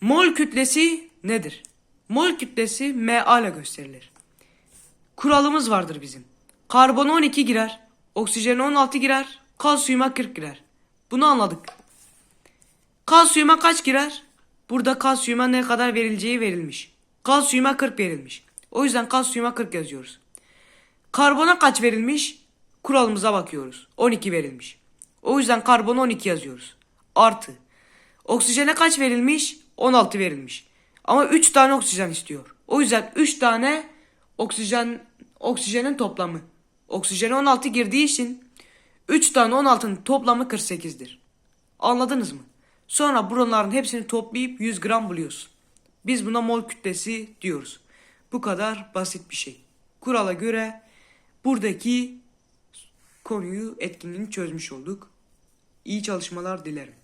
Mol kütlesi nedir? Mol kütlesi Ma ile gösterilir. Kuralımız vardır bizim. Karbon 12 girer, oksijen 16 girer, kalsiyuma 40 girer. Bunu anladık. Kalsiyuma kaç girer? Burada kalsiyuma ne kadar verileceği verilmiş. Kalsiyuma 40 verilmiş. O yüzden kalsiyuma 40 yazıyoruz. Karbona kaç verilmiş? Kuralımıza bakıyoruz. 12 verilmiş. O yüzden karbona 12 yazıyoruz. Artı. Oksijene kaç verilmiş? 16 verilmiş. Ama 3 tane oksijen istiyor. O yüzden 3 tane oksijen oksijenin toplamı. Oksijene 16 girdiği için 3 tane 16'nın toplamı 48'dir. Anladınız mı? Sonra bunların hepsini toplayıp 100 gram buluyorsun. Biz buna mol kütlesi diyoruz. Bu kadar basit bir şey. Kurala göre buradaki konuyu etkinliğini çözmüş olduk. İyi çalışmalar dilerim.